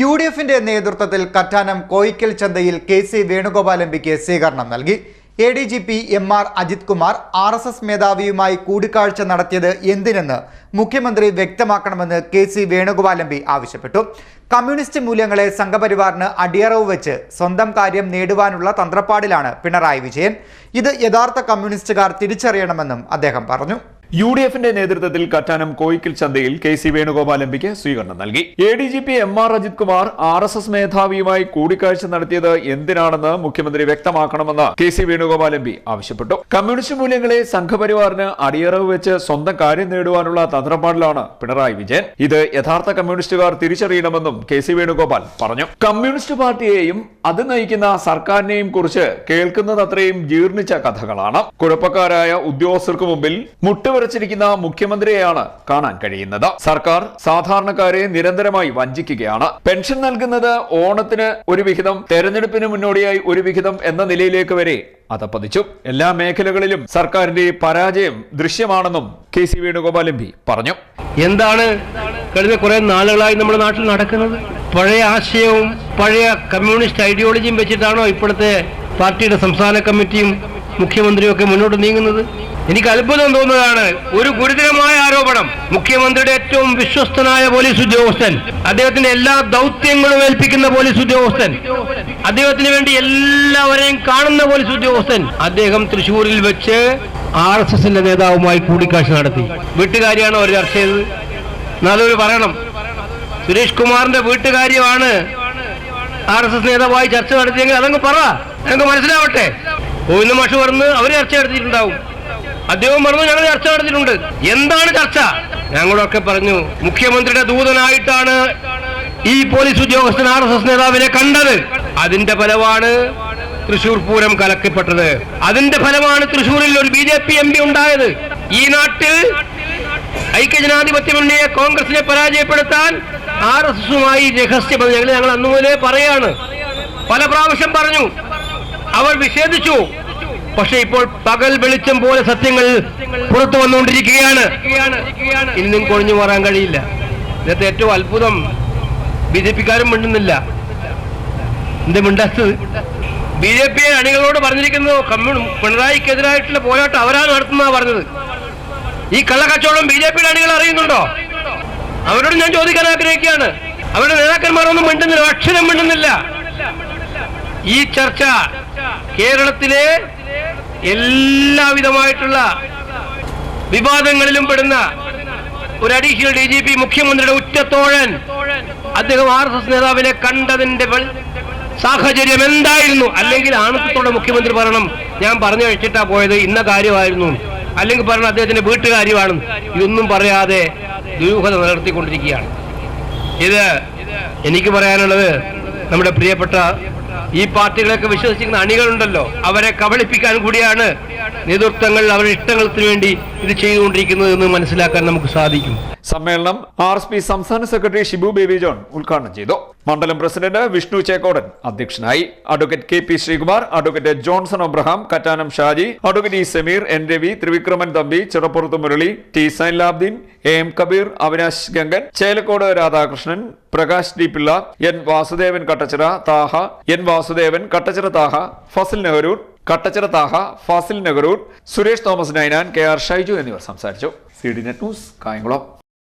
U D എഫിന്റെ നേതൃത്വത്തിൽ കറ്റാനം കോയിക്കൽ ചന്തയിൽ കെ സി വേണുഗോപാൽ എം പിക്ക് സ്വീകരണം നൽകി. A D G P M R Ajith Kumar R S S മേധാവിയുമായി കൂടിക്കാഴ്ച നടത്തിയത് എന്തിനെന്ന് മുഖ്യമന്ത്രി വ്യക്തമാക്കണമെന്ന് K C Venugopal M P ആവശ്യപ്പെട്ടു. കമ്മ്യൂണിസ്റ്റ് മൂല്യങ്ങളെ സംഘപരിവാറിന് അടിയറവ് വെച്ച് സ്വന്തം കാര്യം നേടുവാനുള്ള തന്ത്രപ്പാടിലാണ് പിണറായി വിജയൻ. ഇത് യഥാർത്ഥ കമ്മ്യൂണിസ്റ്റുകാർ തിരിച്ചറിയണമെന്നും അദ്ദേഹം പറഞ്ഞു. യു ഡി എഫിന്റെ നേതൃത്വത്തിൽ കറ്റാനം കോയിക്കൽ ചന്തയിൽ കെ സി വേണുഗോപാൽ എം പിക്ക് സ്വീകരണം നൽകി. A D G P M R Ajith Kumar R S S മേധാവിയുമായി കൂടിക്കാഴ്ച നടത്തിയത് എന്തിനാണെന്ന് മുഖ്യമന്ത്രി വ്യക്തമാക്കണമെന്ന് K C Venugopal M P ആവശ്യപ്പെട്ടു. കമ്മ്യൂണിസ്റ്റ് മൂല്യങ്ങളെ സംഘപരിവാറിന് അടിയറവ് വെച്ച് സ്വന്തം കാര്യം നേടുവാനുള്ള തന്ത്രപ്പാടിലാണ് പിണറായി വിജയൻ. ഇത് യഥാർത്ഥ കമ്മ്യൂണിസ്റ്റുകാർ തിരിച്ചറിയണമെന്നും കെ സി വേണുഗോപാൽ പറഞ്ഞു. കമ്മ്യൂണിസ്റ്റ് പാർട്ടിയെയും അത് നയിക്കുന്ന സർക്കാരിനെയും കുറിച്ച് കേൾക്കുന്നത് അത്രയും ജീർണിച്ച കഥകളാണ്. കുഴപ്പക്കാരായ ഉദ്യോഗസ്ഥർക്ക് മുമ്പിൽ മുട്ടുവരച്ചിരിക്കുന്ന മുഖ്യമന്ത്രിയെയാണ് കാണാൻ കഴിയുന്നത്. സർക്കാർ സാധാരണക്കാരെ നിരന്തരമായി വഞ്ചിക്കുകയാണ്. പെൻഷൻ നൽകുന്നത് ഓണത്തിന് ഒരു വിഹിതം തെരഞ്ഞെടുപ്പിന് മുന്നോടിയായി ഒരു വിഹിതം എന്ന നിലയിലേക്ക് വരെ അതപ്പതിച്ചു എല്ലാ മേഖലകളിലും സർക്കാരിന്റെ പരാജയം ദൃശ്യമാണെന്നും K C Venugopal M P പറഞ്ഞു. എന്താണ് കഴിഞ്ഞ കുറെ നാളുകളായി നമ്മുടെ നാട്ടിൽ നടക്കുന്നത്? പഴയ ആശയവും പഴയ കമ്മ്യൂണിസ്റ്റ് ഐഡിയോളജിയും വെച്ചിട്ടാണോ ഇപ്പോഴത്തെ പാർട്ടിയുടെ സംസ്ഥാന കമ്മിറ്റിയും മുഖ്യമന്ത്രിയും ഒക്കെ മുന്നോട്ട് നീങ്ങുന്നത്? എനിക്ക് അത്ഭുതം തോന്നുന്നതാണ്. ഒരു ഗുരുതരമായ ആരോപണം. മുഖ്യമന്ത്രിയുടെ ഏറ്റവും വിശ്വസ്തനായ പോലീസ് ഉദ്യോഗസ്ഥൻ. അദ്ദേഹത്തിന്റെ എല്ലാ ദൗത്യങ്ങളും ഏൽപ്പിക്കുന്ന പോലീസ് ഉദ്യോഗസ്ഥൻ. അദ്ദേഹത്തിന് വേണ്ടി എല്ലാവരെയും കാണുന്ന പോലീസ് ഉദ്യോഗസ്ഥൻ. അദ്ദേഹം തൃശൂരിൽ വെച്ച് ആർ എസ് എസിന്റെ നേതാവുമായി കൂടിക്കാഴ്ച നടത്തി. വീട്ടുകാരിയാണ് അവർ ചർച്ച ചെയ്തത്. നല്ലൊരു പറയണം. സുരേഷ് കുമാറിന്റെ വീട്ടുകാര്യമാണ് ആർ എസ് എസ് നേതാവായി ചർച്ച നടത്തിയെങ്കിൽ അതങ്ങ് പറ. ഞങ്ങൾക്ക് മനസ്സിലാവട്ടെ. ഗോവിന്ദ മാഷ് പറഞ്ഞ് അവർ ചർച്ച നടത്തിയിട്ടുണ്ടാവും. അദ്ദേഹം പറഞ്ഞു ഞങ്ങൾ ചർച്ച നടത്തിയിട്ടുണ്ട്. എന്താണ് ചർച്ച? ഞങ്ങളൊക്കെ പറഞ്ഞു മുഖ്യമന്ത്രിയുടെ ദൂതനായിട്ടാണ് ഈ പോലീസ് ഉദ്യോഗസ്ഥൻ ആർ എസ് എസ് നേതാവിനെ കണ്ടത്. അതിന്റെ ഫലമാണ് തൃശൂർ പൂരം കലക്കപ്പെട്ടത്. അതിന്റെ ഫലമാണ് തൃശൂരിൽ ഒരു B J P M P ഉണ്ടായത്. ഈ നാട്ടിൽ ഐക്യജനാധിപത്യ മുന്നണിയെ കോൺഗ്രസിനെ പരാജയപ്പെടുത്താൻ ആർ എസ് എസുമായി രഹസ്യ ഞങ്ങൾ ഞങ്ങൾ അന്നു പറയാണ്. പല പ്രാവശ്യം പറഞ്ഞു അവർ നിഷേധിച്ചു പക്ഷെ ഇപ്പോൾ പകൽ വെളിച്ചം പോലെ സത്യങ്ങൾ പുറത്തു വന്നുകൊണ്ടിരിക്കുകയാണ്. ഇന്നും കൊഴിഞ്ഞു മാറാൻ കഴിയില്ല. ഇന്നത്തെ ഏറ്റവും അത്ഭുതം ബി ജെ പിക്കാരും മിണ്ടുന്നില്ല. എന്ത് മിണ്ടാത്തത് ബി ജെ പി അണികളോട് പറഞ്ഞിരിക്കുന്നു കമ്മ്യൂണി പിണറായിക്കെതിരായിട്ടുള്ള പോരാട്ടം അവരാണ് നടത്തുന്ന പറഞ്ഞത്. ഈ കള്ളക്കച്ചവടം ബി ജെ പിയുടെ അണികൾ അറിയുന്നുണ്ടോ? അവരോട് ഞാൻ ചോദിക്കാൻ ആഗ്രഹിക്കുകയാണ്. അവരുടെ നേതാക്കന്മാരൊന്നും മിണ്ടുന്നില്ല. അക്ഷരം മിണ്ടുന്നില്ല. ഈ ചർച്ച കേരളത്തിലെ എല്ലാവിധമായിട്ടുള്ള വിവാദങ്ങളിലും പെടുന്ന ഒരു അഡീഷണൽ ഡി ജി പി മുഖ്യമന്ത്രിയുടെ ഉറ്റത്തോഴൻ അദ്ദേഹം ആർ എസ് എസ് നേതാവിനെ കണ്ടതിന്റെ സാഹചര്യം എന്തായിരുന്നു? അല്ലെങ്കിൽ ആണത്തോടെ മുഖ്യമന്ത്രി പറയണം. ഞാൻ പറഞ്ഞു കഴിച്ചിട്ടാ പോയത്. ഇന്ന കാര്യമായിരുന്നു. അല്ലെങ്കിൽ പറയണം അദ്ദേഹത്തിന്റെ വീട്ടുകാര്യമാണ്. ഇതൊന്നും പറയാതെ ദുരൂഹത നിലനിർത്തിക്കൊണ്ടിരിക്കുകയാണ്. ഇത് എനിക്ക് പറയാനുള്ളത് നമ്മുടെ പ്രിയപ്പെട്ട ഈ പാർട്ടികളൊക്കെ വിശ്വസിക്കുന്ന അണികളുണ്ടല്ലോ. അവരെ കബളിപ്പിക്കാൻ കൂടിയാണ് നേതൃത്വങ്ങൾ അവരുടെ ഇഷ്ടങ്ങൾക്ക് വേണ്ടി ഇത് ചെയ്തുകൊണ്ടിരിക്കുന്നത് എന്ന് മനസ്സിലാക്കാൻ നമുക്ക് സാധിക്കും. സമ്മേളനം ആർ എസ് പി സംസ്ഥാന സെക്രട്ടറി ഷിബു ബേബി ജോൺ ഉദ്ഘാടനം ചെയ്തു. മണ്ഡലം പ്രസിഡന്റ് വിഷ്ണു ചേക്കോടൻ അധ്യക്ഷനായി. Advocate K P Sreekumar advocate Johnson Abraham Kattanam Shaji advocate E Sameer N Ravi Thrivikraman Thampi Chirappurathu Murali T Zainulabdeen A M Kabeer Avinash Gangan Chelakkode Radhakrishnan Prakash D Pillai N Vasudevan Kattachira Thaha N Vasudevan Kattachira Thaha Fazil Nehroor Kattachira Thaha Fasil Nehroor Suresh Thomas Ninan K R Shaiju എന്നിവർ സംസാരിച്ചു. C D net news Kayamkulam.